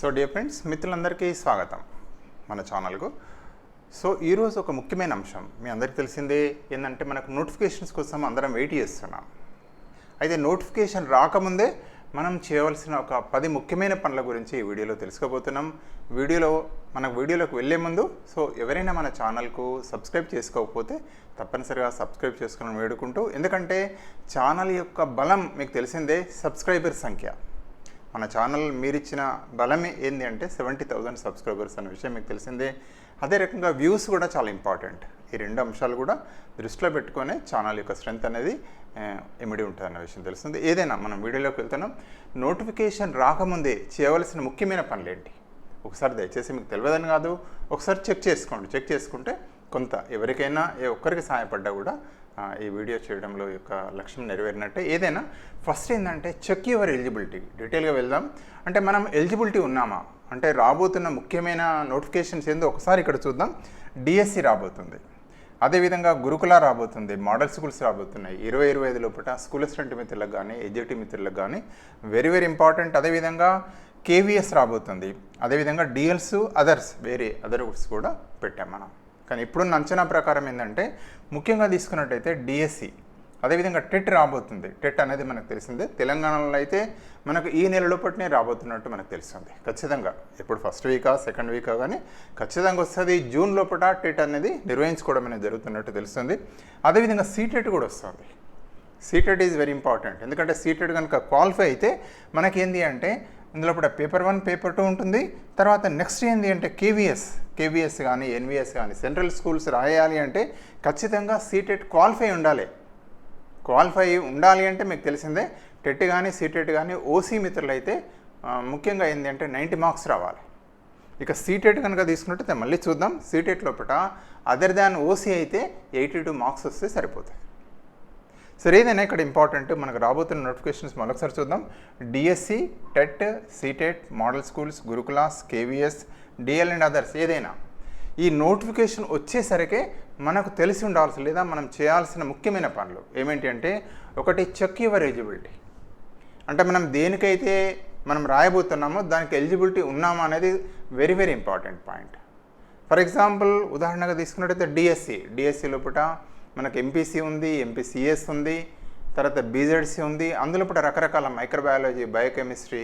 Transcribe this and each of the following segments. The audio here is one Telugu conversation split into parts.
సో డియర్ ఫ్రెండ్స్ మిత్రులందరికీ స్వాగతం మన ఛానల్కు. సో ఈరోజు ఒక ముఖ్యమైన అంశం. మీ అందరికీ తెలిసిందే ఏంటంటే మనకు నోటిఫికేషన్స్ కోసం అందరం వెయిట్ చేస్తున్నాం. అయితే నోటిఫికేషన్ రాకముందే మనం చేయవలసిన ఒక పది ముఖ్యమైన పనుల గురించి ఈ వీడియోలో తెలుసుకోబోతున్నాం. వీడియోలో మన వీడియోలోకి వెళ్ళే ముందు సో ఎవరైనా మన ఛానల్కు సబ్స్క్రైబ్ చేసుకోకపోతే తప్పనిసరిగా సబ్స్క్రైబ్ చేసుకుని వేడుకుంటూ ఎందుకంటే ఛానల్ యొక్క బలం మీకు తెలిసిందే సబ్స్క్రైబర్ సంఖ్య. మన ఛానల్ మీరిచ్చిన బలమే ఏంది అంటే సెవెంటీ థౌజండ్ సబ్స్క్రైబర్స్ అనే విషయం మీకు తెలిసిందే. అదే రకంగా వ్యూస్ కూడా చాలా ఇంపార్టెంట్. ఈ రెండు అంశాలు కూడా దృష్టిలో పెట్టుకునే ఛానల్ యొక్క స్ట్రెంత్ అనేది ఇమిడి ఉంటుంది అన్న విషయం తెలుస్తుంది. ఏదైనా మనం వీడియోలోకి వెళ్తున్నాం నోటిఫికేషన్ రాకముందే చేయవలసిన ముఖ్యమైన పనులు ఏంటి ఒకసారి దయచేసి మీకు తెలియదని కాదు ఒకసారి చెక్ చేసుకోండి. చెక్ చేసుకుంటే కొంత ఎవరికైనా ఏ ఒక్కరికి సహాయపడ్డా కూడా ఈ వీడియో చేయడంలో యొక్క లక్ష్యం నెరవేరినట్టే. ఏదైనా ఫస్ట్ ఏంటంటే చెక్ యువర్ ఎలిజిబిలిటీ డీటెయిల్గా వెళ్దాం. అంటే మనం ఎలిజిబిలిటీ ఉన్నామా? అంటే రాబోతున్న ముఖ్యమైన నోటిఫికేషన్స్ ఏందో ఒకసారి ఇక్కడ చూద్దాం. డిఎస్సి రాబోతుంది. అదేవిధంగా గురుకుల రాబోతుంది మోడల్ స్కూల్స్ రాబోతున్నాయి. ఇరవై ఇరవై ఐదు లోపల స్కూల్ అసిస్టెంట్ మిత్రులకు కానీ ఎడ్జిటి మిత్రులకు కానీ వెరీ వెరీ ఇంపార్టెంట్ అదేవిధంగా కేవీఎస్ రాబోతుంది. అదేవిధంగా డిఎల్స్ అదర్స్ వేరే అదర్ కూడా పెట్టాం మనం. కానీ ఇప్పుడున్న అంచనా ప్రకారం ఏంటంటే ముఖ్యంగా తీసుకున్నట్టయితే డిఎస్సి. అదేవిధంగా టెట్ రాబోతుంది. టెట్ అనేది మనకు తెలిసిందే. తెలంగాణలో అయితే మనకు ఈ నెల లోపటినే రాబోతున్నట్టు మనకు తెలుస్తుంది. ఖచ్చితంగా. ఇప్పుడు ఫస్ట్ వీకా సెకండ్ వీకా కానీ ఖచ్చితంగా వస్తుంది. జూన్ లోపల టెట్ అనేది నిర్వహించుకోవడం అనేది జరుగుతున్నట్టు తెలుస్తుంది. అదేవిధంగా సీటెట్ కూడా వస్తుంది. CTET is very important. ఎందుకంటే సీటెడ్ కనుక క్వాలిఫై అయితే మనకేంది అంటే ఇందులో కూడా పేపర్ వన్ పేపర్ టూ ఉంటుంది. తర్వాత నెక్స్ట్ ఏంది అంటే కేవీఎస్ కేవీఎస్ కానీ ఎన్విఎస్ కానీ సెంట్రల్ స్కూల్స్ రాయాలి అంటే ఖచ్చితంగా సీటెట్ క్వాలిఫై ఉండాలి. క్వాలిఫై ఉండాలి అంటే మీకు తెలిసిందే టెట్ కానీ సీటెట్ కానీ ఓసీ మిత్రులు అయితే ముఖ్యంగా ఏంటి అంటే నైంటీ మార్క్స్ రావాలి. ఇక సీటెట్ కనుక తీసుకున్నట్టు మళ్ళీ చూద్దాం సీటెట్ లోపల అదర్ దాన్ ఓసీ అయితే ఎయిటీ టూ మార్క్స్ వస్తే సరిపోతాయి. సరే ఏదైనా ఇక్కడ ఇంపార్టెంట్ మనకు రాబోతున్న నోటిఫికేషన్స్ మరొకసారి చూద్దాం. DSC TET CTET model schools gurukuls KVS DL and others ఏదైనా. ఈ నోటిఫికేషన్ వచ్చేసరికి మనకు తెలిసి ఉండాల్సి లేదా మనం చేయాల్సిన ముఖ్యమైన పనులు ఏమేంటి అంటే ఒకటి చెక్ యువర్ ఎలిజిబిలిటీ అంటే మనం దేనికైతే మనం రాయబోతున్నామో దానికి ఎలిజిబిలిటీ ఉన్నామా అనేది very very important point for example ఉదాహరణగా తీసుకున్నట్టయితే డిఎస్సి డిఎస్సి లోపల మనకు ఎంపీసీ ఉంది ఎంపీసీఎస్ ఉంది తర్వాత బీజెడ్సీ ఉంది. అందులో కూడా రకరకాల మైక్రోబయాలజీ బయోకెమిస్ట్రీ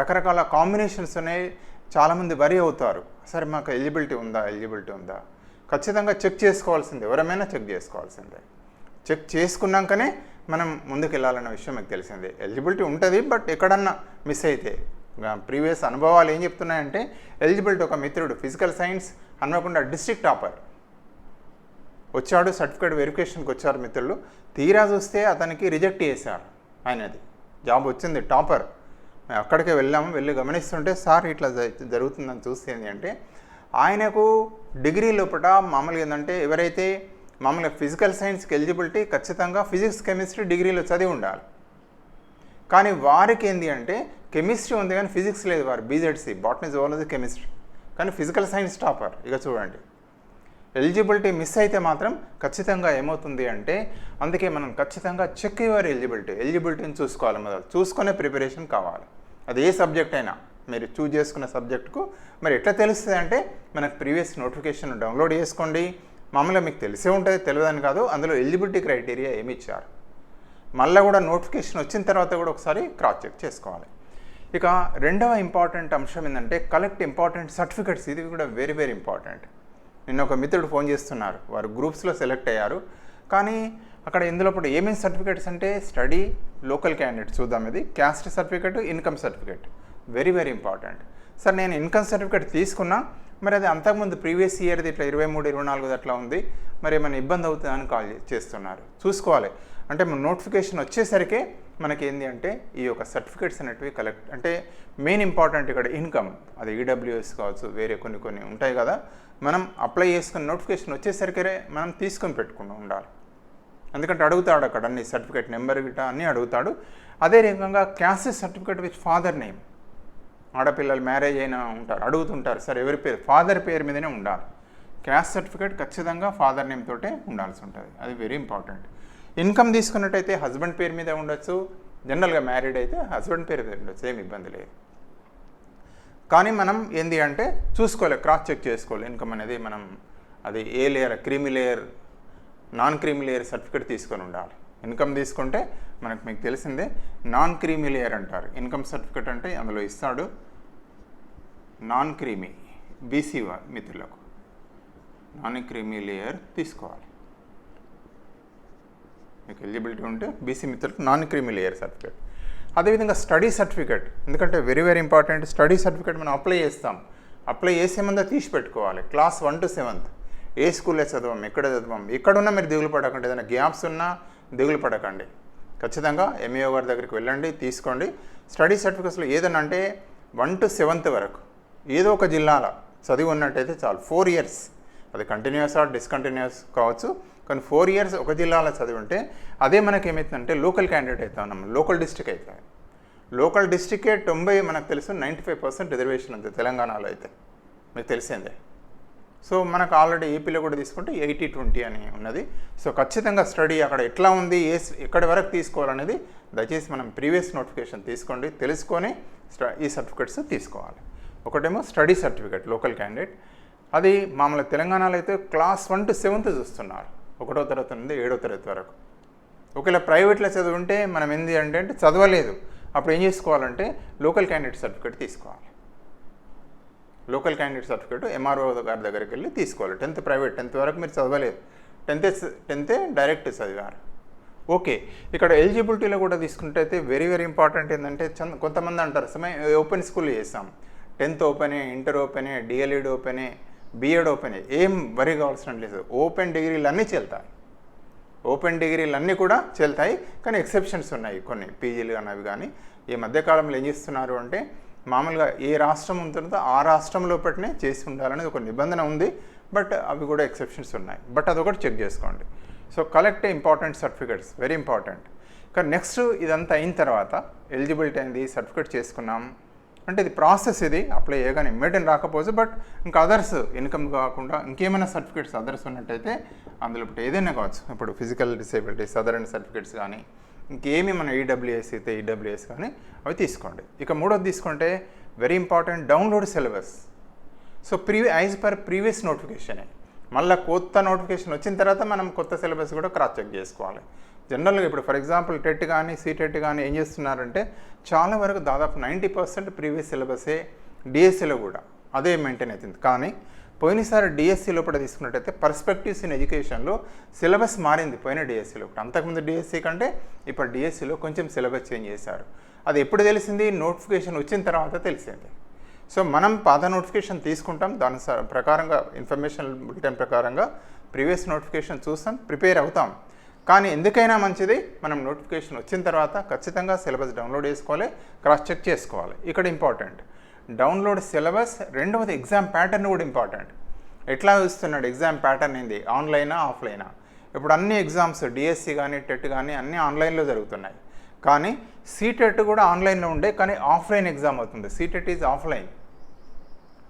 రకరకాల కాంబినేషన్స్ అనేవి చాలామంది వరి అవుతారు. సరే మాకు ఎలిజిబిలిటీ ఉందా? ఎలిజిబిలిటీ ఉందా? ఖచ్చితంగా చెక్ చేసుకోవాల్సిందే. ఎవరమైనా చెక్ చేసుకోవాల్సిందే. చెక్ చేసుకున్నాకనే మనం ముందుకు వెళ్ళాలన్న విషయం మీకు తెలిసిందే. ఎలిజిబిలిటీ ఉంటుంది బట్ ఎక్కడన్నా మిస్ అయితే. ప్రీవియస్ అనుభవాలు ఏం చెప్తున్నాయంటే ఎలిజిబిలిటీ ఒక మిత్రుడు physical science Hanamkonda district topper వచ్చాడు సర్టిఫికేట్ వెరిఫికేషన్కి వచ్చారు మిత్రులు. తీరా చూస్తే అతనికి రిజెక్ట్ చేశారు ఆయనది. జాబ్ వచ్చింది టాపర్. మేము అక్కడికే వెళ్ళాము వెళ్ళి గమనిస్తుంటే సార్ ఇట్లా జరుగుతుందని చూస్తే ఏంటంటే అంటే ఆయనకు డిగ్రీ లోపల మామూలుగా ఏంటంటే ఎవరైతే మామూలుగా ఫిజికల్ సైన్స్కి ఎలిజిబిలిటీ ఖచ్చితంగా ఫిజిక్స్ కెమిస్ట్రీ డిగ్రీలో చదివి ఉండాలి. కానీ వారికి ఏంటి అంటే కెమిస్ట్రీ ఉంది కానీ ఫిజిక్స్ లేదు వారు బీజెడ్సీ బాటనీ జువాలజీ కెమిస్ట్రీ. కానీ ఫిజికల్ సైన్స్ టాపర్ ఇక చూడండి. ఎలిజిబిలిటీ మిస్ అయితే మాత్రం ఖచ్చితంగా ఏమవుతుంది అంటే అందుకే మనం ఖచ్చితంగా చెక్ యువర్ ఎలిజిబిలిటీ ఎలిజిబిలిటీని చూసుకోవాలి మొదలు. చూసుకునే ప్రిపరేషన్ కావాలి. అది ఏ సబ్జెక్ట్ అయినా మీరు చూజ్ చేసుకున్న సబ్జెక్టుకు మరి ఎట్లా తెలుస్తుంది అంటే మనకు ప్రీవియస్ నోటిఫికేషన్ డౌన్లోడ్ చేసుకోండి. మామూలుగా మీకు తెలిసే ఉంటుంది తెలియదని కాదు అందులో ఎలిజిబిలిటీ క్రైటీరియా ఏమి ఇచ్చారు. మళ్ళీ కూడా నోటిఫికేషన్ వచ్చిన తర్వాత కూడా ఒకసారి క్రాస్ చెక్ చేసుకోవాలి. ఇక రెండవ ఇంపార్టెంట్ అంశం ఏంటంటే కలెక్ట్ ఇంపార్టెంట్ సర్టిఫికెట్స్ ఇది కూడా వెరీ వెరీ ఇంపార్టెంట్ నిన్న ఒక మిత్రుడు ఫోన్ చేస్తున్నారు. వారు గ్రూప్స్లో సెలెక్ట్ అయ్యారు. కానీ అక్కడ ఇందులో ఇప్పుడు ఏమేమి సర్టిఫికేట్స్ అంటే స్టడీ లోకల్ క్యాండిడేట్ చూద్దాం ఇది. Caste certificate income certificate. Very very important. Sir నేను ఇన్కమ్ సర్టిఫికేట్ తీసుకున్నా. మరి అది అంతకుముందు ప్రీవియస్ ఇయర్ది ఇట్లా ఇరవై మూడు ఇరవై నాలుగు అట్లా ఉంది. మరి ఏమైనా ఇబ్బంది అవుతుందని కాల్ చేస్తున్నారు. చూసుకోవాలి. అంటే మన నోటిఫికేషన్ వచ్చేసరికి మనకి ఏంటి అంటే ఈ యొక్క సర్టిఫికేట్స్ అనేటివి కలెక్ట్ అంటే మెయిన్ ఇంపార్టెంట్ ఇక్కడ ఇన్కమ్ అది ఈడబ్ల్యూఎస్ కావచ్చు వేరే కొన్ని కొన్ని ఉంటాయి కదా మనం అప్లై చేసుకున్న నోటిఫికేషన్ వచ్చేసరికే మనం తీసుకొని పెట్టుకుని ఉండాలి. ఎందుకంటే అడుగుతాడు అక్కడ అన్ని సర్టిఫికేట్ నెంబర్ గిట్ట అన్నీ అడుగుతాడు. అదే రకంగా caste certificate with father name ఆడపిల్లలు మ్యారేజ్ అయినా ఉంటారు అడుగుతుంటారు సార్ ఎవరి పేరు? ఫాదర్ పేరు మీదనే ఉండాలి. క్యాస్ట్ సర్టిఫికేట్ ఖచ్చితంగా ఫాదర్ నేమ్ తోటే ఉండాల్సి ఉంటుంది. అది వెరీ ఇంపార్టెంట్ ఇన్కమ్ తీసుకున్నట్టయితే హస్బెండ్ పేరు మీద ఉండొచ్చు. జనరల్గా మ్యారీడ్ అయితే హస్బెండ్ పేరు మీద ఉండొచ్చు. ఏమి ఇబ్బంది లేదు. కానీ మనం ఏంది అంటే చూసుకోవాలి. క్రాస్ చెక్ చేసుకోవాలి. ఇన్కమ్ అనేది మనం అది ఏ layer creamy layer non creamy layer certificate తీసుకొని ఉండాలి. ఇన్కమ్ తీసుకుంటే మనకు మీకు తెలిసిందే నాన్ క్రీమీ లేయర్ అంటారు. ఇన్కమ్ సర్టిఫికేట్ అంటే అందులో ఇస్తాడు నాన్ క్రీమీ బీసీ మిత్రులకు. నాన్ క్రీమీ లేయర్ తీసుకోవాలి. మీకు ఎలిజిబిలిటీ ఉంటే బీసీ మిత్రులకు నాన్ క్రీమీ లేయర్ సర్టిఫికేట్ అదేవిధంగా స్టడీ సర్టిఫికేట్ ఎందుకంటే very very important study certificate మనం అప్లై చేస్తాం. అప్లై చేసే ముందే తీసి పెట్టుకోవాలి. క్లాస్ వన్ టు సెవెంత్ ఏ స్కూల్లో చదవం ఎక్కడ చదవం ఎక్కడున్నా మీరు దిగులు పడకండి. ఏదైనా గ్యాప్స్ ఉన్నా దిగులు పడకండి. ఖచ్చితంగా ఎంఏఓ గారి దగ్గరికి వెళ్ళండి తీసుకోండి. స్టడీ సర్టిఫికేట్స్లో ఏదైనా అంటే వన్ టు సెవెంత్ వరకు ఏదో ఒక జిల్లాలో చదివి ఉన్నట్టయితే చాలు. ఫోర్ ఇయర్స్ అది కంటిన్యూస్ ఆర్ డిస్కంటిన్యూస్ కావచ్చు. కానీ ఫోర్ ఇయర్స్ ఒక జిల్లాలో చదివి ఉంటే అదే మనకి ఏమవుతుందంటే లోకల్ క్యాండిడేట్ అవుతాం మనం లోకల్ డిస్టిక్ అయితే లోకల్ డిస్ట్రిక్టే తొంభై మనకు తెలుసు నైంటీ ఫైవ్ పర్సెంట్ రిజర్వేషన్ ఉంది తెలంగాణలో అయితే. మీకు తెలిసిందే. సో మనకు ఆల్రెడీ ఏపీలో కూడా తీసుకుంటే ఎయిటీ ట్వంటీ అని ఉన్నది. సో ఖచ్చితంగా స్టడీ అక్కడ ఎట్లా ఉంది ఏ ఎక్కడి వరకు తీసుకోవాలనేది దయచేసి మనం ప్రీవియస్ నోటిఫికేషన్ తీసుకోండి తెలుసుకొని ఈ సర్టిఫికెట్స్ తీసుకోవాలి. ఒకటేమో స్టడీ సర్టిఫికేట్ లోకల్ క్యాండిడేట్ అది మామూలుగా తెలంగాణలో అయితే క్లాస్ వన్ టు సెవెంత్ చూస్తున్నారు. ఒకటో తరగతి నుండి ఏడో తరగతి వరకు. ఒకవేళ ప్రైవేట్లో చదువుంటే మనం ఏంది అంటే అంటే చదవలేదు. అప్పుడు ఏం చేసుకోవాలంటే లోకల్ క్యాండిడేట్ సర్టిఫికేట్ తీసుకోవాలి. లోకల్ క్యాండిడేట్ సర్టిఫికేట్ ఎంఆర్ఓ గారి దగ్గరికి వెళ్ళి తీసుకోవాలి. టెన్త్ ప్రైవేట్ టెన్త్ వరకు మీరు చదవలేదు. టెన్త్ టెన్తే డైరెక్ట్ చదివారు. ఓకే ఇక్కడ ఎలిజిబిలిటీలో కూడా తీసుకుంటే అయితే వెరీ వెరీ ఇంపార్టెంట్ ఏంటంటే చంద కొంతమంది అంటారు సమయం ఓపెన్ స్కూల్ చేస్తాం. టెన్త్ ఓపెనే ఇంటర్ ఓపెనే డిఎల్ఈడి ఓపెనే బీఎడ్ ఓపెన్ ఏం వరి కావాల్సిన లేదు. ఓపెన్ డిగ్రీలు అన్నీ చెల్తాయి. ఓపెన్ డిగ్రీలు అన్నీ కూడా చెల్తాయి. కానీ ఎక్సెప్షన్స్ ఉన్నాయి కొన్ని. పీజీలు కానీ అవి కానీ ఈ మధ్యకాలంలో ఏం చేస్తున్నారు అంటే మామూలుగా ఏ రాష్ట్రం ఉంటుందో ఆ రాష్ట్రంలో పట్టినే చేసి ఉండాలనేది ఒక నిబంధన ఉంది. బట్ అవి కూడా ఎక్సెప్షన్స్ ఉన్నాయి. బట్ అదొకటి చెక్ చేసుకోండి. So collect important certificates very important కానీ నెక్స్ట్ ఇదంతా అయిన తర్వాత ఎలిజిబిలిటీ అయింది సర్టిఫికేట్ చేసుకున్నాం. అంటే ఇది ప్రాసెస్ ఇది అప్లై చేయగానే ఇమ్మీడియట్ రాకపోవచ్చు బట్ ఇంకా అదర్స్ ఇన్కమ్ కాకుండా ఇంకేమైనా సర్టిఫికేట్స్ అదర్స్ ఉన్నట్టయితే అందులో ఇప్పుడు ఏదైనా కావచ్చు. ఇప్పుడు physical disabilities other and certificates కానీ ఇంకేమి మన ఈడబ్ల్యూఎస్ అయితే ఈడబ్ల్యూఎస్ కానీ అవి తీసుకోండి. ఇక మూడోది తీసుకుంటే very important download syllabus so ప్రీవి as per previous నోటిఫికేషనే మళ్ళీ కొత్త నోటిఫికేషన్ వచ్చిన తర్వాత మనం కొత్త సిలబస్ కూడా క్రాస్ చెక్ చేసుకోవాలి. జనరల్గా ఇప్పుడు ఫర్ ఎగ్జాంపుల్ టెట్ కానీ సీటెట్ కానీ ఏం చేస్తున్నారంటే చాలా వరకు దాదాపు నైంటీ పర్సెంట్ ప్రీవియస్ సిలబసే డిఎస్సిలో కూడా అదే మెయింటైన్ అవుతుంది కానీ పోయినసారి డిఎస్సి కూడా తీసుకున్నట్టయితే పర్స్పెక్టివ్స్ ఇన్ ఎడ్యుకేషన్లో సిలబస్ మారింది. పోయిన డిఎస్సిలో అంతకుముందు డిఎస్సి కంటే ఇప్పుడు డిఎస్సిలో కొంచెం సిలబస్ చేంజ్ చేశారు. అది ఎప్పుడు తెలిసింది? నోటిఫికేషన్ వచ్చిన తర్వాత తెలిసింది. సో మనం పాత నోటిఫికేషన్ తీసుకుంటాం దాని స- ప్రకారంగా ఇన్ఫర్మేషన్ బులెటిన్ ప్రకారంగా ప్రీవియస్ నోటిఫికేషన్ చూస్తాం ప్రిపేర్ అవుతాం. కానీ ఎందుకైనా మంచిది మనం నోటిఫికేషన్ వచ్చిన తర్వాత ఖచ్చితంగా సిలబస్ డౌన్లోడ్ చేసుకోవాలి క్రాస్ చెక్ చేసుకోవాలి. ఇక్కడ ఇంపార్టెంట్. డౌన్లోడ్ సిలబస్ రెండవది ఎగ్జామ్ ప్యాటర్న్ కూడా ఇంపార్టెంట్. ఎట్లా చూస్తున్నాడు ఎగ్జామ్ ప్యాటర్న్ ఏంది? ఆన్లైనా ఆఫ్లైనా? ఇప్పుడు అన్ని ఎగ్జామ్స్ డిఎస్సి కానీ టెట్ కానీ అన్నీ ఆన్లైన్లో జరుగుతున్నాయి. కానీ సీటెట్ కూడా ఆన్లైన్లో ఉండే కానీ ఆఫ్లైన్ ఎగ్జామ్ అవుతుంది. CTET is offline.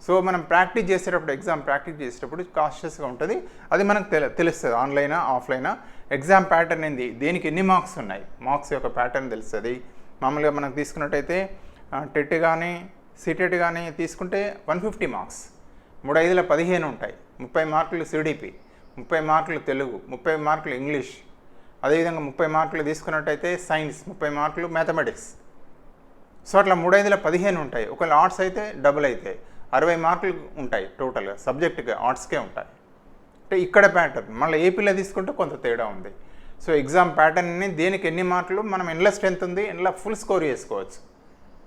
సో మనం ప్రాక్టీస్ చేసేటప్పుడు ఎగ్జామ్ ప్రాక్టీస్ చేసేటప్పుడు కాన్షియస్గా ఉంటుంది. అది మనకు తెల తెలుస్తుంది ఆన్లైనా ఆఫ్లైనా. ఎగ్జామ్ ప్యాటర్న్ ఏంది? దేనికి ఎన్ని మార్క్స్ ఉన్నాయి? మార్క్స్ యొక్క ప్యాటర్న్ తెలుస్తుంది. మామూలుగా మనకు తీసుకున్నట్టయితే టెట్ కానీ సిటెట్ కానీ తీసుకుంటే వన్ ఫిఫ్టీ మార్క్స్. మూడు ఐదుల పదిహేను ఉంటాయి. ముప్పై మార్కులు సిడిపి ముప్పై మార్కులు తెలుగు ముప్పై మార్కులు ఇంగ్లీష్ అదేవిధంగా ముప్పై మార్కులు తీసుకున్నట్టయితే సైన్స్ ముప్పై మార్కులు మ్యాథమెటిక్స్. సో అట్లా మూడైదుల పదిహేను ఉంటాయి. ఒకవేళ ఆర్ట్స్ అయితే డబుల్ అయితే అరవై మార్కులు ఉంటాయి టోటల్గా సబ్జెక్టుగా ఆర్ట్స్కే ఉంటాయి. అంటే ఇక్కడ ప్యాటర్న్ మళ్ళీ ఏపీలో తీసుకుంటే కొంత తేడా ఉంది. సో ఎగ్జామ్ ప్యాటర్న్ని దేనికి ఎన్ని మార్కులు మనం ఎన్ల స్ట్రెంత్ ఉంది ఎన్ల ఫుల్ స్కోర్ చేసుకోవచ్చు.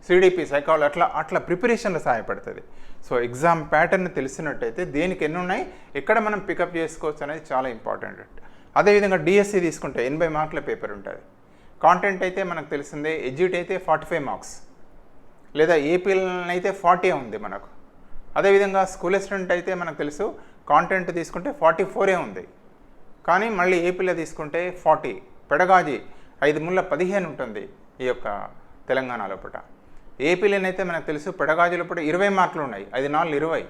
సిడిపి సైకాలజీ అట్లా అట్లా ప్రిపరేషన్లో సహాయపడుతుంది. సో ఎగ్జామ్ ప్యాటర్న్ తెలిసినట్టయితే దేనికి ఎన్ని ఉన్నాయి ఎక్కడ మనం పికప్ చేసుకోవచ్చు అనేది చాలా ఇంపార్టెంట్. అదేవిధంగా డిఎస్సి తీసుకుంటే ఎనభై మార్కుల పేపర్ ఉంటుంది. కాంటెంట్ అయితే మనకు తెలిసిందే ఎడ్యూట్ అయితే ఫార్టీ ఫైవ్ మార్క్స్ లేదా ఏపీఎల్ అయితే ఫార్టీ ఉంది మనకు. అదేవిధంగా స్కూల్ అసిస్టెంట్ అయితే మనకు తెలుసు కాంటెంట్ తీసుకుంటే ఫార్టీ ఫోరే ఉంది. కానీ మళ్ళీ ఏపీలో తీసుకుంటే ఫార్టీ పెడగాజీ ఐదు ముళ్ళ పదిహేను ఉంటుంది ఈ యొక్క తెలంగాణ లోపల ఏపీలోనైతే మనకు తెలుసు పెడగాజీ లోపల ఇరవై మార్కులు ఉన్నాయి ఐదు నాలుగు ఇరవై.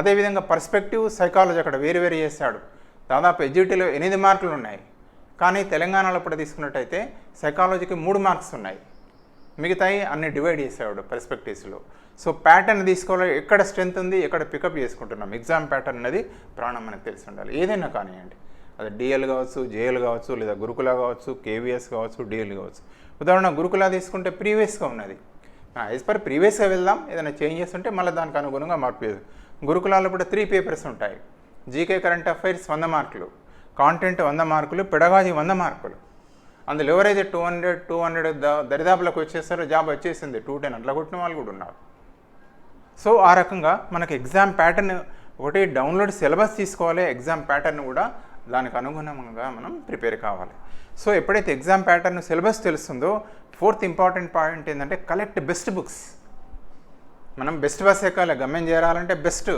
అదేవిధంగా పర్స్పెక్టివ్ సైకాలజీ అక్కడ వేరు వేరు చేశాడు. దాదాపు ఎడ్జిటీలో ఎనిమిది మార్కులు ఉన్నాయి. కానీ తెలంగాణలో కూడా తీసుకున్నట్టయితే సైకాలజీకి మూడు మార్క్స్ ఉన్నాయి. మిగతాయి అన్ని డివైడ్ చేసేవాడు పర్స్పెక్టివ్స్లో సో ప్యాటర్న్ తీసుకోవాలి. ఎక్కడ స్ట్రెంత్ ఉంది ఎక్కడ పికప్ చేసుకుంటున్నాం. ఎగ్జామ్ ప్యాటర్న్ అనేది ప్రాణం మనకు తెలిసి ఉండాలి. ఏదైనా కానివ్వండి. అది డిఎల్ కావచ్చు జేఎల్ కావచ్చు లేదా గురుకుల కావచ్చు కేవీఎస్ కావచ్చు డిఎల్ కావచ్చు. ఉదాహరణ గురుకుల తీసుకుంటే ప్రీవియస్గా ఉన్నది. యాజ్ పర్ ప్రీవియస్గా వెళ్దాం. ఏదైనా చేంజెస్ ఉంటే మళ్ళీ దానికి అనుగుణంగా మార్పు చేద్దాం. గురుకులాల్లో కూడా త్రీ పేపర్స్ ఉంటాయి. జీకే కరెంట్ అఫైర్స్ వంద మార్కులు కాంటెంట్ వంద మార్కులు పెడగాజీ వంద మార్కులు. అందులో ఎవరైతే టూ హండ్రెడ్ టూ హండ్రెడ్ దరిదాపులకు వచ్చేస్తారో జాబ్ వచ్చేసింది. టూ టెన్ అట్లా కొట్టిన వాళ్ళు కూడా ఉన్నారు. సో ఆ రకంగా మనకి ఎగ్జామ్ ప్యాటర్న్ ఒకటి డౌన్లోడ్ సిలబస్ తీసుకోవాలి. ఎగ్జామ్ ప్యాటర్న్ కూడా దానికి అనుగుణంగా మనం ప్రిపేర్ కావాలి. సో ఎప్పుడైతే ఎగ్జామ్ ప్యాటర్న్ సిలబస్ తెలుస్తుందో ఫోర్త్ ఇంపార్టెంట్ పాయింట్ ఏంటంటే కలెక్ట్ బెస్ట్ బుక్స్. మనం బెస్ట్ బస్ ఎక్కాలి గమ్యం చేరాలంటే బెస్ట్.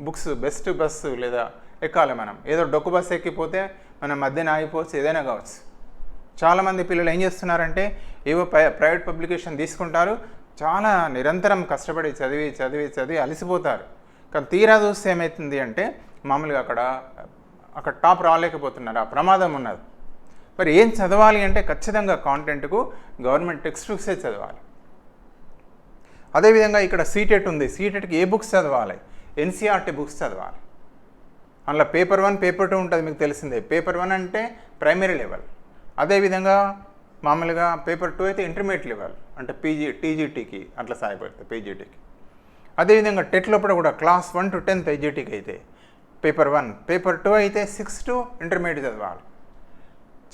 బుక్స్ బెస్ట్ బస్సు లేదా ఎక్కాలి మనం. ఏదో డొక్కు బస్సు ఎక్కిపోతే మనం మధ్యన ఆగిపోవచ్చు ఏదైనా కావచ్చు. చాలామంది పిల్లలు ఏం చేస్తున్నారంటే ఏవో ప్రై- ప్రైవేట్ పబ్లికేషన్ తీసుకుంటారు చాలా నిరంతరం కష్టపడి చదివి చదివి చదివి అలసిపోతారు. కానీ తీరా చూస్తే ఏమవుతుంది అంటే మామూలుగా అక్కడ అక్కడ టాప్ రాలేకపోతున్నారు ఆ ప్రమాదం ఉన్నది. మరి ఏం చదవాలి అంటే ఖచ్చితంగా కాంటెంట్కు గవర్నమెంట్ టెక్స్ట్ బుక్సే చదవాలి. అదేవిధంగా ఇక్కడ సీటెట్ ఉంది. సీటెట్కి ఏ బుక్స్ చదవాలి? ఎన్సీఆర్టీ బుక్స్ చదవాలి. అందులో పేపర్ వన్ పేపర్ టూ ఉంటుంది మీకు తెలిసిందే. పేపర్ వన్ అంటే ప్రైమరీ లెవెల్. అదేవిధంగా మామూలుగా పేపర్ టూ అయితే ఇంటర్మీడియట్ లెవెల్. అంటే పీజీ టీజీటీకి అట్లా సహాయపడుతుంది పీజీటీకి. అదేవిధంగా టెట్ లోపల కూడా క్లాస్ వన్ టు టెన్త్ ఐజీటీకి అయితే పేపర్ వన్ పేపర్ టూ అయితే సిక్స్ టు ఇంటర్మీడియట్ చదవాలి.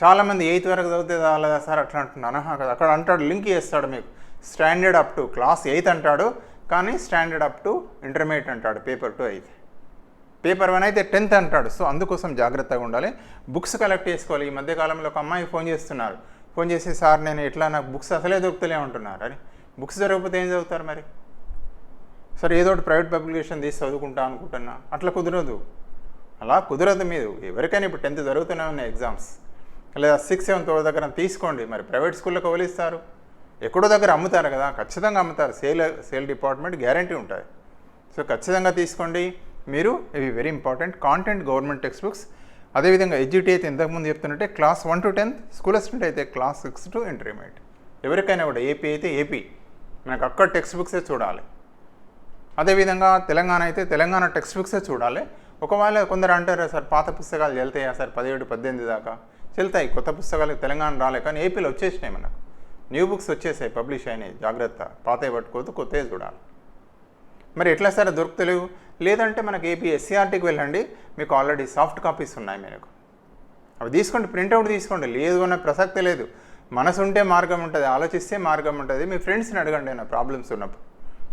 చాలామంది ఎయిత్ వరకు చదివితే చాలదా సార్ అట్లా అంటున్నాను. అనహా కదా అక్కడ అంటాడు లింక్ చేస్తాడు మీకు. Standard up to class eighth అంటాడు కానీ స్టాండర్డ్ అప్ టు ఇంటర్మీడియట్ అంటాడు పేపర్ టూ అయితే. పేపర్ వన్ అయితే టెన్త్ అంటాడు సో అందుకోసం జాగ్రత్తగా ఉండాలి. బుక్స్ కలెక్ట్ చేసుకోవాలి. ఈ మధ్యకాలంలో ఒక అమ్మాయి ఫోన్ చేస్తున్నారు. ఫోన్ చేసి సార్ నేను ఎట్లా నాకు బుక్స్ అసలే దొరుకుతలే ఉంటున్నారు అని. బుక్స్ దొరకకపోతే ఏం చదువుతారు మరి? సరే ఏదో ఒకటి ప్రైవేట్ పబ్లికేషన్ తీసి చదువుకుంటా అనుకుంటున్నా. అట్లా కుదరదు. అలా కుదరదు మీరు. ఎవరికైనా ఇప్పుడు టెన్త్ జరుగుతూనే ఉన్నాయి ఎగ్జామ్స్. లేదా సిక్స్ సెవెంత్ దగ్గర తీసుకోండి. మరి ప్రైవేట్ స్కూళ్ళకి వదిలిస్తారు ఎక్కడో దగ్గర అమ్ముతారు కదా ఖచ్చితంగా అమ్ముతారు. సేల్ సేల్ డిపార్ట్మెంట్ గ్యారంటీ ఉంటుంది. సో ఖచ్చితంగా తీసుకోండి. మీరు ఇవి very important content government text books అదేవిధంగా ఎడ్యుటీ అయితే ఇంతకుముందు చెప్తున్నట్టే class one to tenth school assistant అయితే క్లాస్ సిక్స్ టు ఇంటర్మీడియట్ ఎవరికైనా కూడా ఏపీ అయితే ఏపీ మనకు అక్కడ టెక్స్ట్ బుక్సే చూడాలి. అదేవిధంగా తెలంగాణ అయితే తెలంగాణ టెక్స్ట్ బుక్సే చూడాలి. ఒకవేళ కొందరు అంటారు సార్ పాత పుస్తకాలు వెళ్తాయా సార్? పదిహేడు పద్దెనిమిది దాకా. చెల్తాయి కొత్త పుస్తకాలు తెలంగాణ రాలే కానీ ఏపీలో వచ్చేసినాయి మనకు. న్యూ బుక్స్ వచ్చేసాయి పబ్లిష్ అయినాయి జాగ్రత్త. పాతవి పట్టుకోవద్దు కొత్తవి చూడాలి. మరి ఎట్లా సరే దొరుకుతలేవు? లేదంటే మనకి ఏపీ ఎస్సీఆర్టీకి వెళ్ళండి మీకు ఆల్రెడీ సాఫ్ట్ కాపీస్ ఉన్నాయి మీకు. అవి తీసుకోండి ప్రింట్అవుట్ తీసుకోండి లేదు అన్న ప్రసక్తి లేదు. మనసు ఉంటే మార్గం ఉంటుంది ఆలోచిస్తే మార్గం ఉంటుంది. మీ ఫ్రెండ్స్ని అడగండి నా ప్రాబ్లమ్స్ ఉన్నప్పుడు.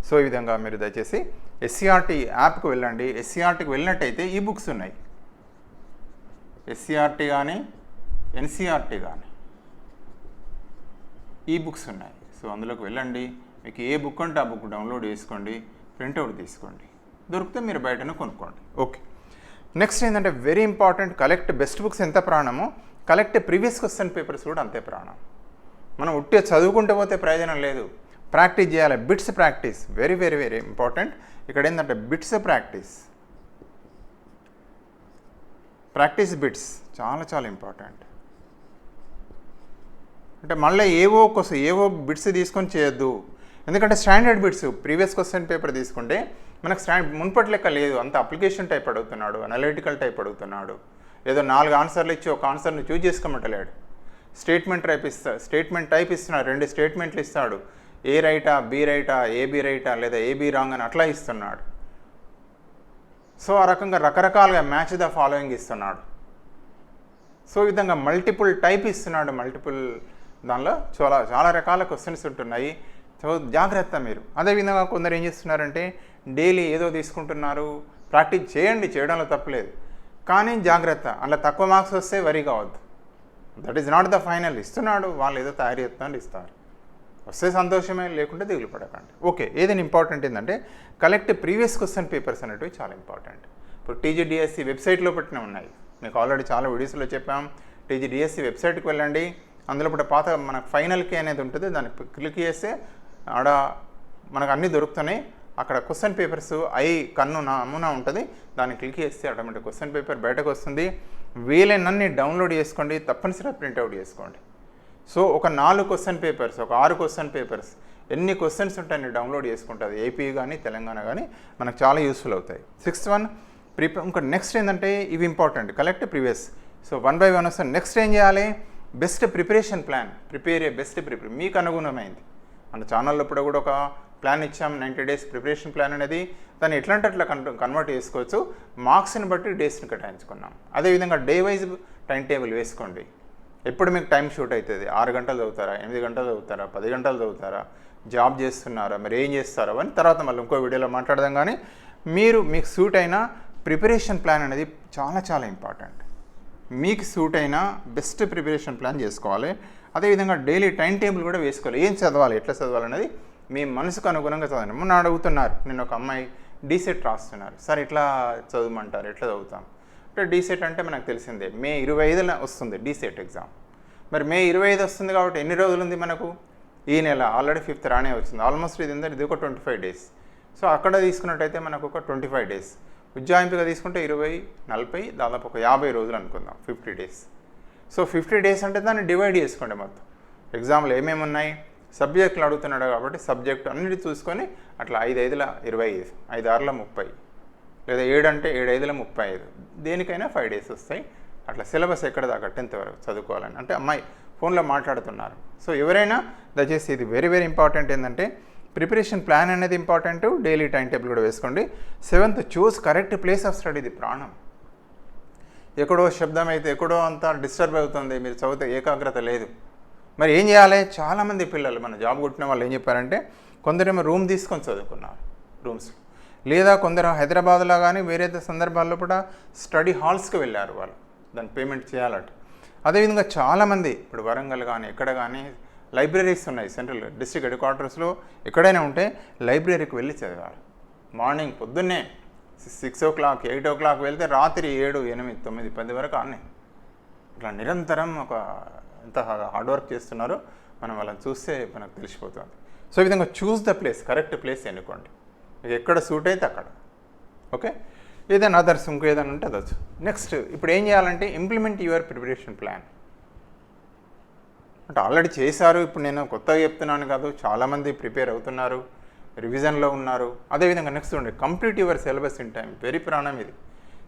సో ఈ విధంగా మీరు దయచేసి ఎస్సీఆర్టీ యాప్కి వెళ్ళండి. ఎస్సీఆర్టీకి వెళ్ళినట్టయితే ఈ బుక్స్ ఉన్నాయి. ఎస్సీఆర్టీ కానీ ఎన్సీఆర్టీ కానీ ఈ బుక్స్ ఉన్నాయి. సో అందులోకి వెళ్ళండి. మీకు ఏ బుక్ అంటే ఆ బుక్ డౌన్లోడ్ చేసుకోండి. ప్రింట్అవుట్ తీసుకోండి. దొరికితే మీరు బయటనే కొనుక్కోండి. ఓకే నెక్స్ట్ ఏంటంటే very important collect best books ఎంత ప్రాణమో? కలెక్ట్ ప్రీవియస్ క్వశ్చన్ పేపర్స్ కూడా అంతే ప్రాణం. మనం ఉట్టే చదువుకుంటూ పోతే ప్రయోజనం లేదు. ప్రాక్టీస్ చేయాలి. Bits practice very very very important ఇక్కడ ఏంటంటే బిట్స్ ప్రాక్టీస్ ప్రాక్టీస్ బిట్స్ చాలా చాలా ఇంపార్టెంట్ అంటే మళ్ళీ ఏవో కోసం ఏవో బిట్స్ తీసుకొని చేయొద్దు. ఎందుకంటే standard bits previous question paper తీసుకుంటే మనకు స్టాండ్ మున్పటి లెక్క లేదు. అంత అప్లికేషన్ టైప్ అడుగుతున్నాడు అనలిటికల్ టైప్ అడుగుతున్నాడు. ఏదో నాలుగు ఆన్సర్లు ఇచ్చి ఒక ఆన్సర్ని చూజ్ చేసుకోమంటలేడు. స్టేట్మెంట్ టైప్ ఇస్తా స్టేట్మెంట్ టైప్ ఇస్తున్నాడు రెండు స్టేట్మెంట్లు ఇస్తాడు. ఏ రైటా బి రైటా ఏబి రైటా లేదా ఏబి రాంగ్ అని అట్లా ఇస్తున్నాడు. సో ఆ రకంగా రకరకాలుగా మ్యాచ్ ద ఫాలోయింగ్ ఇస్తున్నాడు. సో ఈ విధంగా మల్టిపుల్ టైప్ ఇస్తున్నాడు మల్టిపుల్ దానిలో చాలా చాలా రకాల క్వశ్చన్స్ ఉంటున్నాయి. సో జాగ్రత్త మీరు. అదేవిధంగా కొందరు ఏం చేస్తున్నారంటే డైలీ ఏదో తీసుకుంటున్నారు. ప్రాక్టీస్ చేయండి చేయడంలో తప్పలేదు కానీ జాగ్రత్త. అలా తక్కువ మార్క్స్ వస్తే వరి కావద్దు. That is not the final ఇస్తున్నాడు. వాళ్ళు ఏదో తయారు చేస్తున్నారు ఇస్తారు. వస్తే సంతోషమే లేకుంటే దిగులు పడకండి. ఓకే ఏదైనా ఇంపార్టెంట్ ఏంటంటే కలెక్ట్ ప్రీవియస్ క్వశ్చన్ పేపర్స్ అనేటివి చాలా ఇంపార్టెంట్ ఇప్పుడు టీజీడిఎస్సి వెబ్సైట్లో పెట్టిన ఉన్నాయి. మీకు ఆల్రెడీ చాలా వీడియోస్లో చెప్పాం. టీజీడిఎస్సి వెబ్సైట్కి వెళ్ళండి. అందులో ఇప్పుడు పాత మనకు ఫైనల్ కే అనేది ఉంటుంది. దాన్ని క్లిక్ చేస్తే ఆడ మనకు అన్నీ దొరుకుతున్నాయి. అక్కడ క్వశ్చన్ పేపర్స్ ఐ కన్ను నమూనా ఉంటుంది. దాన్ని క్లిక్ చేస్తే ఆటోమేటిక్ క్వశ్చన్ పేపర్ బయటకు వస్తుంది. వీలైనన్ని డౌన్లోడ్ చేసుకోండి. తప్పనిసరిగా ప్రింట్అవుట్ చేసుకోండి. సో ఒక నాలుగు క్వశ్చన్ పేపర్స్ ఒక ఆరు క్వశ్చన్ పేపర్స్ ఎన్ని క్వశ్చన్స్ ఉంటాయని డౌన్లోడ్ చేసుకుంటుంది ఏపీ కానీ తెలంగాణ కానీ మనకు చాలా యూస్ఫుల్ అవుతాయి. సిక్స్త్ వన్ ప్రిపేర్ ఇంకా నెక్స్ట్ ఏంటంటే ఇవి important. Collect previous. So one by one వస్తే నెక్స్ట్ ఏం చేయాలి? Best preparation plan prepare a best prepare మీకు అనుగుణమైంది. మన ఛానల్లో ఇప్పుడు కూడా ఒక ప్లాన్ ఇచ్చాం నైంటీ డేస్ ప్రిపరేషన్ ప్లాన్ అనేది. దాన్ని ఎట్లాంటి అట్లా కన్ కన్వర్ట్ చేసుకోవచ్చు? మార్క్స్ని బట్టి డేస్ని కేటాయించుకున్నాం. అదేవిధంగా డే వైజ్ టైం టేబుల్ వేసుకోండి. ఎప్పుడు మీకు టైం షూట్ అవుతుంది? ఆరు గంటలు చదువుతారా? ఎనిమిది గంటలు చదువుతారా? పది గంటలు చదువుతారా? జాబ్ చేస్తున్నారా? మరి ఏం చేస్తారా? అని తర్వాత మళ్ళీ ఇంకో వీడియోలో మాట్లాడదాం. కానీ మీరు మీకు సూట్ అయిన ప్రిపరేషన్ ప్లాన్ అనేది చాలా చాలా ఇంపార్టెంట్. మీకు సూట్ అయిన బెస్ట్ ప్రిపరేషన్ ప్లాన్ చేసుకోవాలి. అదేవిధంగా డైలీ టైం టేబుల్ కూడా వేసుకోవాలి. ఏం చదవాలి? ఎట్లా చదవాలి అనేది మీ మనసుకు అనుగుణంగా చదవండి. మొన్న అడుగుతున్నారు. నేను ఒక అమ్మాయి డీసెట్ రాస్తున్నారు. సార్ ఎట్లా చదవమంటారు. ఎట్లా చదువుతాం? అంటే డీసెట్ అంటే మనకు తెలిసిందే. మే ఇరవై ఐదున వస్తుంది డీసెట్ ఎగ్జామ్ మరి మే ఇరవై ఐదు వస్తుంది కాబట్టి ఎన్ని రోజులు ఉంది మనకు? ఈ నెల. ఆల్రెడీ ఫిఫ్త్ రానే వచ్చింది. ఆల్మోస్ట్ ఇది ఇది ఒక ట్వంటీ ఫైవ్ డేస్ సో అక్కడ తీసుకున్నట్టయితే మనకు ఒక ట్వంటీ ఫైవ్ డేస్ ఉజ్జాయింపుగా తీసుకుంటే ఇరవై నలభై దాదాపు ఒక యాభై రోజులు అనుకుందాం fifty days. So fifty days అంటే దాన్ని డివైడ్ చేసుకోండి మొత్తం. ఎగ్జామ్లు ఏమేమి ఉన్నాయి? సబ్జెక్టులు అడుగుతున్నాడు కాబట్టి సబ్జెక్ట్ అన్నిటి చూసుకొని అట్లా ఐదు ఐదుల ఇరవై ఐదు ఐదు ఆరుల ముప్పై లేదా ఏడు అంటే ఏడు ఐదుల ముప్పై ఐదు. దేనికైనా ఫైవ్ డేస్ వస్తాయి. అట్లా సిలబస్ ఎక్కడ దాకా టెన్త్ వరకు చదువుకోవాలని. అంటే అమ్మాయి ఫోన్లో మాట్లాడుతున్నారు. సో ఎవరైనా దయచేసి ఇది వెరీ వెరీ ఇంపార్టెంట్ ఏంటంటే ప్రిపరేషన్ ప్లాన్ అనేది ఇంపార్టెంట్. డైలీ టైం టేబుల్ కూడా వేసుకోండి. Seventh choose correct place of study ఇది ప్రాణం. ఎక్కడో శబ్దం అయితే ఎక్కడో అంతా డిస్టర్బ్ అవుతుంది. మీరు చదివితే ఏకాగ్రత లేదు. మరి ఏం చేయాలి? చాలామంది పిల్లలు మన జాబ్ కొట్టిన వాళ్ళు ఏం చెప్పారంటే కొందరేమో రూమ్ తీసుకొని చదువుకున్నారు రూమ్స్. లేదా కొందరు హైదరాబాద్లో కానీ వేరే సందర్భాల్లో కూడా స్టడీ హాల్స్కి వెళ్ళారు వాళ్ళు. దాని పేమెంట్ చేయాలట. అదేవిధంగా చాలామంది ఇప్పుడు వరంగల్ కానీ ఎక్కడ కానీ లైబ్రరీస్ ఉన్నాయి సెంట్రల్ డిస్ట్రిక్ట్ హెడ్ క్వార్టర్స్లో. ఎక్కడైనా ఉంటే లైబ్రరీకి వెళ్ళి చదివారు మార్నింగ్ పొద్దున్నే six o'clock eight o'clock వెళ్తే రాత్రి ఏడు ఎనిమిది తొమ్మిది పది వరకు ఆనే ఇట్లా నిరంతరం ఒక ఎంత హార్డ్ వర్క్ చేస్తున్నారో మనం వాళ్ళని చూస్తే మనకు తెలిసిపోతుంది. సో ఈ విధంగా choose the place correct place ఎన్నుకోండి. మీకు ఎక్కడ సూట్ అయితే అక్కడ. ఓకే? ఏదైనా అదర్స్ ఇంకో ఏదైనా ఉంటే అదొచ్చు. నెక్స్ట్ ఇప్పుడు ఏం చేయాలంటే ఇంప్లిమెంట్ యువర్ ప్రిపరేషన్ ప్లాన్. అంటే ఆల్రెడీ చేశారు ఇప్పుడు నేను కొత్తగా చెప్తున్నాను కాదు చాలామంది ప్రిపేర్ అవుతున్నారు రివిజన్లో ఉన్నారు. అదేవిధంగా నెక్స్ట్ ఉండే complete your syllabus in time very ప్రాణం ఇది.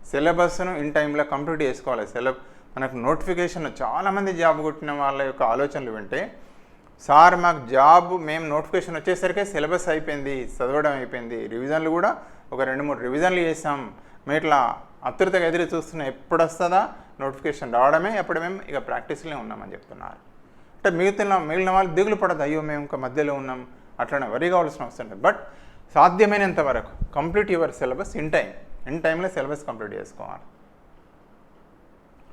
సిలబస్ను ఇన్ టైంలో కంప్లీట్ చేసుకోవాలి. సిలబ్ మనకు నోటిఫికేషన్ చాలామంది జాబ్ కొట్టిన వాళ్ళ యొక్క ఆలోచనలు వింటే సార్ మాకు జాబ్ మేము నోటిఫికేషన్ వచ్చేసరికి సిలబస్ అయిపోయింది చదవడం అయిపోయింది. రివిజన్లు కూడా ఒక రెండు మూడు రివిజన్లు చేసాం మేము ఇట్లా అత్యుతగా ఎదురు చూస్తున్న ఎప్పుడు వస్తుందా? నోటిఫికేషన్ రావడమే అప్పుడు మేము ఇక ప్రాక్టీస్లో ఉన్నామని చెప్తున్నారు. అంటే మిగతా మిగిలిన వాళ్ళు దిగులు పడదు. అయ్యో మేము ఇంకా మధ్యలో ఉన్నాం. అట్లనే వరి కావాల్సిన అవసరం లేదు. బట్ సాధ్యమైనంత వరకు complete your syllabus in time. In టైంలో సిలబస్ కంప్లీట్ చేసుకోవాలి.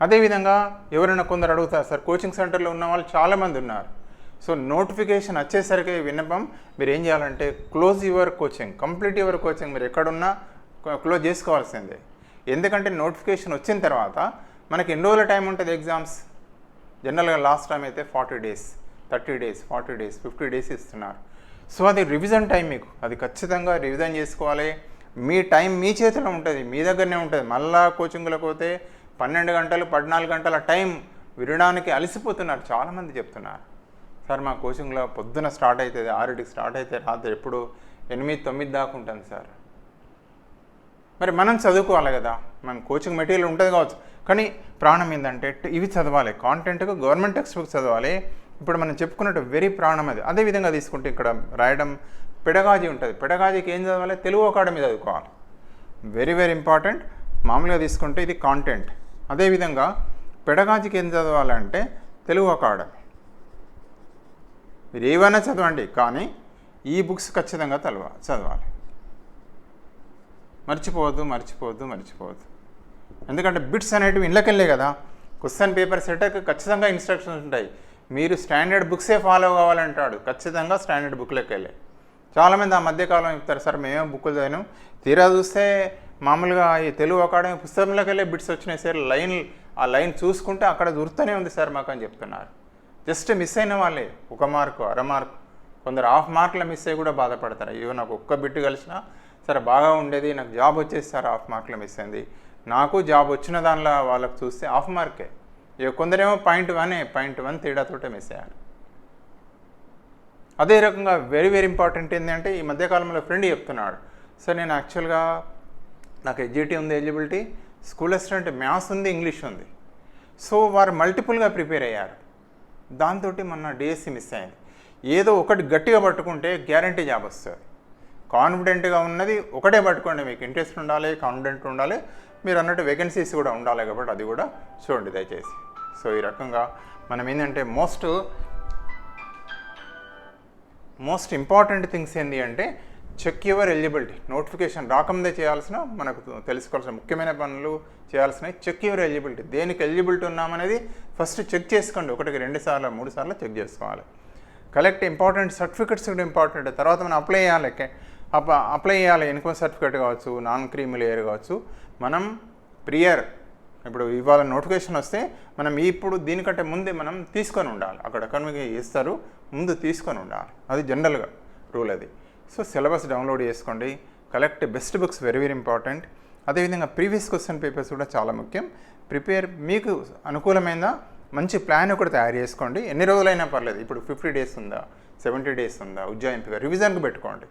అదేవిధంగా ఎవరైనా కొందరు అడుగుతారు సార్ కోచింగ్ సెంటర్లో ఉన్న వాళ్ళు చాలామంది ఉన్నారు. సో నోటిఫికేషన్ వచ్చేసరికి విన్నపం. మీరు ఏం చేయాలంటే close your coaching complete your coaching మీరు ఎక్కడున్నా క్లోజ్ చేసుకోవాల్సిందే. ఎందుకంటే నోటిఫికేషన్ వచ్చిన తర్వాత మనకి ఎన్ని రోజుల టైం ఉంటుంది ఎగ్జామ్స్? జనరల్గా లాస్ట్ టైం అయితే forty days thirty days forty days fifty days ఇస్తున్నారు. సో అది రివిజన్ టైం మీకు. అది ఖచ్చితంగా రివిజన్ చేసుకోవాలి. మీ టైం మీ చేతిలో ఉంటుంది మీ దగ్గరనే ఉంటుంది. మళ్ళా కోచింగ్లకు పోతే పన్నెండు గంటలు పద్నాలుగు గంటల టైం వినడానికి అలసిపోతున్నారు. చాలామంది చెప్తున్నారు. సార్ మా కోచింగ్లో పొద్దున స్టార్ట్ అవుతుంది ఆరుటికి స్టార్ట్ అయితే రాత్రి ఎప్పుడు ఎనిమిది తొమ్మిది దాకా ఉంటుంది సార్. మరి మనం చదువుకోవాలి కదా. మనం కోచింగ్ మెటీరియల్ ఉంటుంది కావచ్చు. కానీ ప్రాణం ఏంటంటే ఇవి చదవాలి. కాంటెంట్కి గవర్నమెంట్ టెక్స్ట్ బుక్ చదవాలి. ఇప్పుడు మనం చెప్పుకున్నట్టు వెరీ ప్రాణం అది. అదే విధంగా తీసుకుంటే ఇక్కడ రాయడం పెడగాజీ ఉంటుంది. పెడగాజీకి ఏం చదవాలి? తెలుగు అకాడమీ చదువుకోవాలి. వెరీ వెరీ ఇంపార్టెంట్ మామూలుగా తీసుకుంటే ఇది కాంటెంట్ అదేవిధంగా పెడగాజీకి ఏం చదవాలంటే తెలుగు అకాడమీ. మీరు ఏవైనా చదవండి. కానీ ఈ బుక్స్ ఖచ్చితంగా చదవాలి చదవాలి. మర్చిపోవద్దు మర్చిపోవద్దు మర్చిపోవద్దు. ఎందుకంటే బిట్స్ అనేటివి ఇళ్ళకెళ్ళే కదా. క్వశ్చన్ పేపర్ సెటక్ ఖచ్చితంగా ఇన్స్ట్రక్షన్స్ ఉంటాయి. మీరు స్టాండర్డ్ బుక్సే ఫాలో కావాలంటాడు. ఖచ్చితంగా స్టాండర్డ్ బుక్లోకి వెళ్ళే చాలామంది ఆ మధ్యకాలం చెప్తారు సార్ మేమేం బుక్కులు చదివాం తీరా చూస్తే మామూలుగా ఈ తెలుగు అకాడమీ పుస్తకంలోకి వెళ్ళే బిట్స్ వచ్చినాయి సార్. లైన్ ఆ లైన్ చూసుకుంటే అక్కడ దొరుకుతూనే ఉంది సార్ మాకు అని చెప్తున్నారు. జస్ట్ మిస్ అయిన వాళ్ళే. ఒక మార్కు అర మార్కు కొందరు హాఫ్ మార్కుల మిస్ అయ్యి కూడా బాధపడతారు. అయ్యో నాకు ఒక్క బిట్టు కలిసినా సరే బాగా ఉండేది నాకు జాబ్ వచ్చేసి సార్ హాఫ్ మార్కులు మిస్ అయింది. నాకు జాబ్ వచ్చిన దానిలో వాళ్ళకి చూస్తే హాఫ్ మార్కే. ఇక కొందరేమో పాయింట్ వన్ పాయింట్ వన్ తేడాతోటే మిస్ అయ్యారు. అదే రకంగా వెరీ వెరీ ఇంపార్టెంట్ ఏంటంటే ఈ మధ్యకాలంలో ఫ్రెండ్ చెప్తున్నాడు. సార్ నేను యాక్చువల్గా నాకు ఎడ్జిటీ ఉంది ఎలిజిబిలిటీ. స్కూల్ అసిస్టెంట్ మ్యాథ్స్ ఉంది ఇంగ్లీష్ ఉంది. సో వారు మల్టిపుల్గా ప్రిపేర్ అయ్యారు. దాంతో మొన్న డిఎస్సి మిస్ అయింది. ఏదో ఒకటి గట్టిగా పట్టుకుంటే గ్యారంటీ జాబ్ వస్తుంది. కాన్ఫిడెంట్గా ఉన్నది ఒకటే పట్టుకోండి మీకు ఇంట్రెస్ట్ ఉండాలి కాన్ఫిడెంట్ ఉండాలి మీరు అన్నట్టు వేకెన్సీస్ కూడా ఉండాలి కాబట్టి అది కూడా చూడండి దయచేసి. సో ఈ రకంగా మనం ఏంటంటే మోస్ట్ మోస్ట్ ఇంపార్టెంట్ థింగ్స్ ఏంటి అంటే చెక్ యువర్ ఎలిజిబిలిటీ. నోటిఫికేషన్ రాకముందే చేయాల్సిన మనకు తెలుసుకోవాల్సిన ముఖ్యమైన పనులు చేయాల్సినవి చెక్ యువర్ ఎలిజిబిలిటీ. దేనికి ఎలిజిబిలిటీ ఉన్నామనేది ఫస్ట్ చెక్ చేసుకోండి. ఒకటికి రెండు సార్లు మూడు సార్లు చెక్ చేసుకోవాలి. కలెక్ట్ ఇంపార్టెంట్ సర్టిఫికెట్స్ కూడా ఇంపార్టెంట్. తర్వాత మనం అప్లై చేయాలి. అప్ అప్లై చేయాలి. ఇన్కమ్ సర్టిఫికేట్ కావచ్చు నాన్ క్రీమ్ లేయర్ కావచ్చు. మనం ప్రియర్ ఇప్పుడు ఇవాళ నోటిఫికేషన్ వస్తే మనం ఇప్పుడు దీనికంటే ముందే మనం తీసుకొని ఉండాలి. అక్కడ కన్వికే ఇస్తారు. ముందు తీసుకొని ఉండాలి. అది జనరల్గా రూల్ అది. సో సిలబస్ డౌన్లోడ్ చేసుకోండి. Collect best books very very important అదేవిధంగా ప్రీవియస్ క్వశ్చన్ పేపర్స్ కూడా చాలా ముఖ్యం. ప్రిపేర్ మీకు అనుకూలమైన మంచి ప్లాన్ ఒకటి తయారు చేసుకోండి. ఎన్ని రోజులైనా పర్లేదు. ఇప్పుడు ఫిఫ్టీ డేస్ ఉందా? సెవెంటీ డేస్ ఉందా? ఉజ్జాయింపుగా రివిజన్కి పెట్టుకోండి.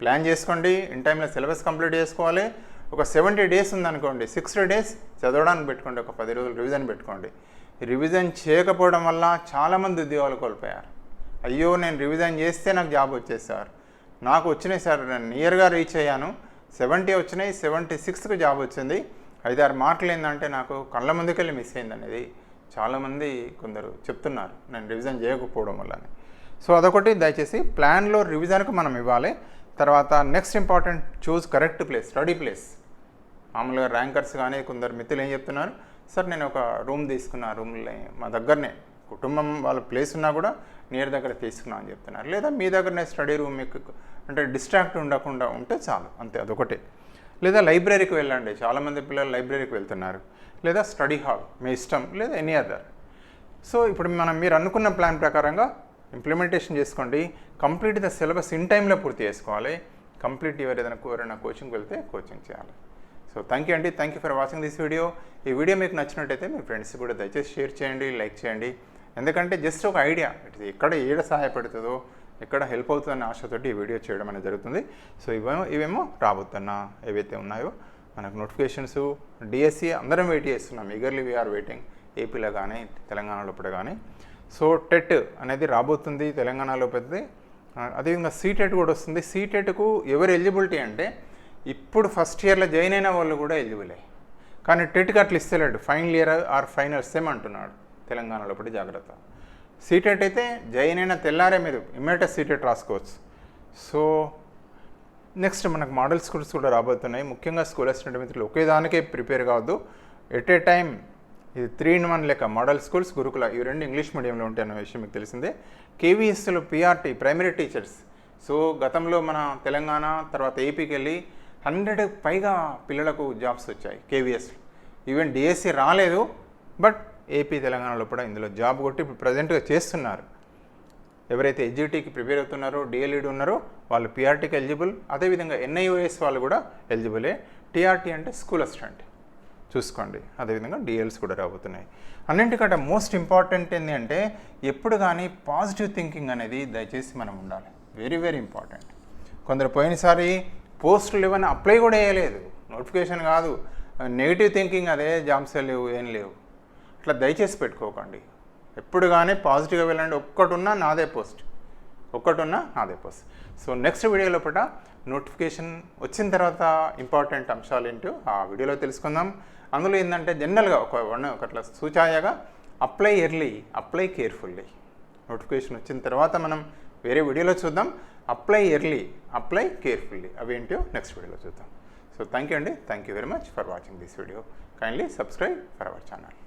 ప్లాన్ చేసుకోండి. ఇన్ టైంలో సిలబస్ కంప్లీట్ చేసుకోవాలి. ఒక సెవెంటీ డేస్ ఉందనుకోండి. సిక్స్టీ డేస్ చదవడానికి పెట్టుకోండి. ఒక పది రోజులు రివిజన్ పెట్టుకోండి. రివిజన్ చేయకపోవడం వల్ల చాలామంది ఉద్యోగాలు కోల్పోయారు. అయ్యో నేను రివిజన్ చేస్తే నాకు జాబ్ వచ్చేది సార్ నాకు వచ్చినాయి సార్ నేను నియర్గా రీచ్ అయ్యాను. సెవెంటీ వచ్చినాయి. సెవెంటీ సిక్స్కి జాబ్ వచ్చింది. ఐదారు మార్కులు ఏంటంటే నాకు కళ్ళ ముందుకెళ్ళి మిస్ అయింది అనేది చాలామంది కొందరు చెప్తున్నారు. నేను రివిజన్ చేయకపోవడం వల్లనే. సో అదొకటి. దయచేసి ప్లాన్లో రివిజన్కు మనం ఇవ్వాలి. తర్వాత next important choose correct place study place మామూలుగా ర్యాంకర్స్ కానీ కొందరు మిత్రులు ఏం చెప్తున్నారు? సార్ నేను ఒక రూమ్ తీసుకున్నా రూమ్లో మా దగ్గరనే కుటుంబం వాళ్ళ ప్లేస్ ఉన్నా కూడా నియర్ దగ్గర తీసుకున్నా అని చెప్తున్నారు. లేదా మీ దగ్గరనే స్టడీ రూమ్ మీకు అంటే డిస్ట్రాక్ట్ ఉండకుండా ఉంటే చాలు అంతే అదొకటి. లేదా లైబ్రరీకి వెళ్ళండి చాలామంది పిల్లలు లైబ్రరీకి వెళ్తున్నారు. లేదా స్టడీ హాల్ మీ ఇష్టం లేదా ఎనీ అదర్ సో ఇప్పుడు మనం మీరు అనుకున్న ప్లాన్ ప్రకారంగా ఇంప్లిమెంటేషన్ చేసుకోండి. కంప్లీట్ ద సిలబస్ ఇన్ టైంలో పూర్తి చేసుకోవాలి. కంప్లీట్ ఎవరు ఏదైనా ఎవరైనా కోచింగ్కి వెళ్తే కోచింగ్ చేయాలి. సో థ్యాంక్ యూ అండి. Thank you for watching this video ఈ వీడియో మీకు నచ్చినట్టయితే మీ ఫ్రెండ్స్ కూడా దయచేసి షేర్ చేయండి లైక్ చేయండి. ఎందుకంటే జస్ట్ ఒక ఐడియా ఇట్ ఎక్కడ ఏడ సహాయపడుతుందో ఎక్కడ హెల్ప్ అవుతుందనే ఆశతోటి ఈ వీడియో చేయడం అనేది జరుగుతుంది. సో ఇవేమో ఇవేమో రాబోతున్న ఏవైతే ఉన్నాయో మనకు నోటిఫికేషన్స్ డిఎస్సి అందరం వెయిట్ చేస్తున్నాం. ఈగర్లీ వీఆర్ వెయిటింగ్ ఏపీలో కానీ తెలంగాణలో ఇప్పుడు కానీ సో టెట్ అనేది రాబోతుంది తెలంగాణలో పెద్దది. అదేవిధంగా సీటెట్ కూడా వస్తుంది. సీటెట్కు ఎవరు ఎలిజిబిలిటీ అంటే ఇప్పుడు ఫస్ట్ ఇయర్లో జాయిన్ అయిన వాళ్ళు కూడా ఎలిజిబులే. కానీ టెట్కి అట్లా ఇస్తలేడు. Final year or final sem అంటున్నాడు తెలంగాణలో ఒకటి జాగ్రత్త. సీటెట్ అయితే జాయిన్ అయిన తెల్లారే మీరు ఇమ్మీడియట్ సీటెట్ రాసుకోవచ్చు. సో నెక్స్ట్ మనకు మోడల్ స్కూల్స్ కూడా రాబోతున్నాయి. ముఖ్యంగా స్కూల్ అసిస్టెంట్ మిత్రులు ఒకే దానికే ప్రిపేర్ కావద్దు. ఎట్ ఏ టైం ఇది త్రీ ఇన్ వన్ లెక్క. మోడల్ స్కూల్స్ గురుకుల ఇవి రెండు ఇంగ్లీష్ మీడియంలో ఉంటాయి అన్న విషయం మీకు తెలిసిందే. కేవీఎస్లో పిఆర్టీ ప్రైమరీ టీచర్స్ సో గతంలో మన తెలంగాణ తర్వాత ఏపీకి వెళ్ళి హండ్రెడ్ పైగా పిల్లలకు జాబ్స్ వచ్చాయి కేవీఎస్ ఈవెన్ డిఎస్సి రాలేదు బట్ ఏపీ తెలంగాణలో కూడా ఇందులో జాబ్ కొట్టి ఇప్పుడు ప్రజెంట్గా చేస్తున్నారు. ఎవరైతే ఎడ్జిటీకి ప్రిపేర్ అవుతున్నారో డిఎల్ఈడి ఉన్నారో వాళ్ళు పిఆర్టీకి ఎలిజిబుల్ అదేవిధంగా ఎన్ఐఓఎస్ వాళ్ళు కూడా ఎలిజిబులే టీఆర్టీ అంటే స్కూల్ అసిస్టెంట్ చూసుకోండి. అదేవిధంగా డిఎల్స్ కూడా రాబోతున్నాయి. అన్నింటికంటే మోస్ట్ ఇంపార్టెంట్ ఏంటి అంటే ఎప్పుడు కానీ పాజిటివ్ థింకింగ్ అనేది దయచేసి మనం ఉండాలి. వెరీ వెరీ ఇంపార్టెంట్ కొందరు పోయినసారి పోస్టులు ఇవన్నీ అప్లై కూడా వేయలేదు నోటిఫికేషన్ కాదు. నెగిటివ్ థింకింగ్ అదే జాబ్స్ లేవు ఏం లేవు. అట్లా దయచేసి పెట్టుకోకండి. ఎప్పుడు కానీ పాజిటివ్గా వెళ్ళండి. ఒక్కటున్నా నాదే పోస్ట్ ఒక్కటున్నా నాదే పోస్ట్ సో నెక్స్ట్ వీడియోలో పూట నోటిఫికేషన్ వచ్చిన తర్వాత ఇంపార్టెంట్ అంశాలు ఏంటో ఆ వీడియోలో తెలుసుకుందాం. అందులో ఏంటంటే జనరల్గా ఒక వన్ ఒకట్లా సూచాయగా apply early apply carefully notification వచ్చిన తర్వాత మనం వేరే వీడియోలో చూద్దాం. అప్లై ఎర్లీ అప్లై కేర్ఫుల్లీ అవేంటో నెక్స్ట్ వీడియోలో చూద్దాం. సో థ్యాంక్ యూ అండి. Thank you very much for watching this video kindly subscribe for our channel